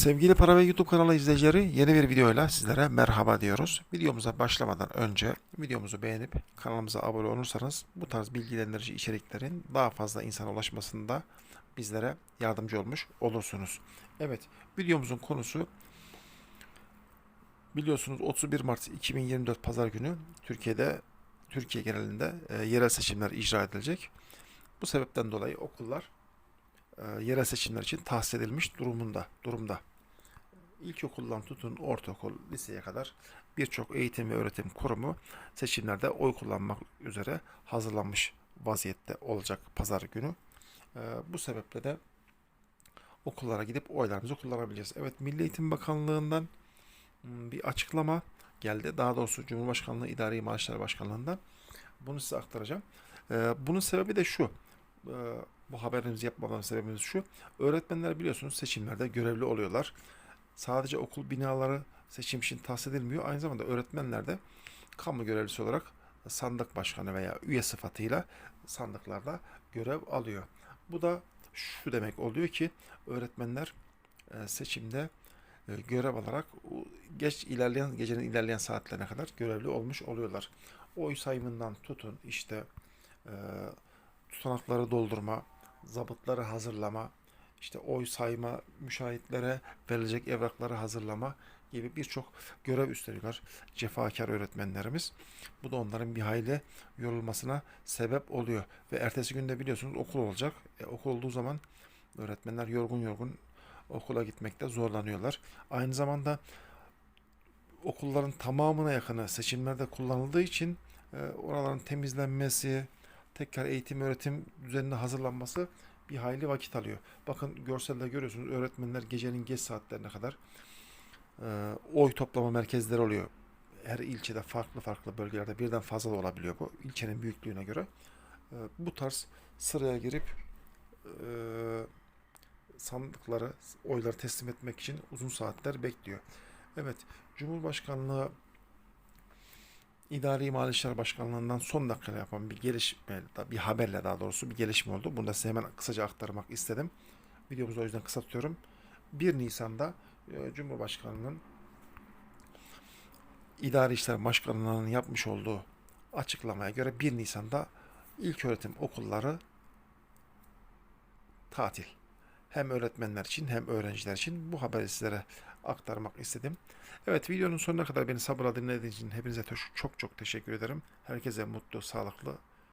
Sevgili Para ve YouTube kanalı izleyicileri yeni bir videoyla sizlere merhaba diyoruz. Videomuza başlamadan önce videomuzu beğenip kanalımıza abone olursanız bu tarz bilgilendirici içeriklerin daha fazla insana ulaşmasında bizlere yardımcı olmuş olursunuz. Evet videomuzun konusu biliyorsunuz 31 Mart 2024 Pazar günü Türkiye'de Türkiye genelinde e, yerel seçimler icra edilecek. Bu sebepten dolayı okullar e, yerel seçimler için tahsis edilmiş durumunda durumda. İlkokuldan tutun ortaokul, liseye kadar birçok eğitim ve öğretim kurumu seçimlerde oy kullanmak üzere hazırlanmış vaziyette olacak pazar günü. E, bu sebeple de okullara gidip oylarımızı kullanabileceğiz. Evet Milli Eğitim Bakanlığı'ndan hmm, bir açıklama geldi. Daha doğrusu Cumhurbaşkanlığı İdari Maaşlar Başkanlığı'ndan. Bunu size aktaracağım. E, bunun sebebi de şu. E, bu haberimizi yapmamın sebebimiz şu. Öğretmenler biliyorsunuz seçimlerde görevli oluyorlar. Sadece okul binaları seçim için tahsis edilmiyor. Aynı zamanda öğretmenler de kamu görevlisi olarak sandık başkanı veya üye sıfatıyla sandıklarda görev alıyor. Bu da şu demek oluyor ki öğretmenler e, seçimde e, görev alarak geç ilerleyen gecenin ilerleyen saatlerine kadar görevli olmuş oluyorlar. Oy sayımından tutun işte e, tutanakları doldurma, zabıtları hazırlama, işte oy sayma, müşahitlere verilecek evrakları hazırlama gibi birçok görev üstleniyorlar cefakar öğretmenlerimiz. Bu da onların bir hayli yorulmasına sebep oluyor. Ve ertesi günde biliyorsunuz okul olacak. E, okul olduğu zaman öğretmenler yorgun yorgun okula gitmekte zorlanıyorlar. Aynı zamanda okulların tamamına yakını seçimlerde kullanıldığı için e, oraların temizlenmesi, tekrar eğitim öğretim düzenine hazırlanması bir hayli vakit alıyor. Bakın görselde görüyorsunuz öğretmenler gecenin geç saatlerine kadar e, oy toplama merkezleri oluyor. Her ilçede farklı farklı bölgelerde birden fazla da olabiliyor bu ilçenin büyüklüğüne göre. E, bu tarz sıraya girip e, sandıkları, oyları teslim etmek için uzun saatler bekliyor. Evet, Cumhurbaşkanlığı İdari Mali İşler Başkanlığı'ndan son dakika yapan bir gelişme, bir haberle daha doğrusu bir gelişme oldu. Bunu da size hemen kısaca aktarmak istedim. Videomuzu o yüzden kısa tutuyorum. 1 Nisan'da e, Cumhurbaşkanlığı'nın İdari İşler Başkanlığı'nın yapmış olduğu açıklamaya göre 1 Nisan'da ilköğretim okulları tatil. Hem öğretmenler için hem öğrenciler için bu haberi sizlere aktarmak istedim. Evet videonun sonuna kadar beni sabırla dinlediğiniz için hepinize çok çok teşekkür ederim. Herkese mutlu, sağlıklı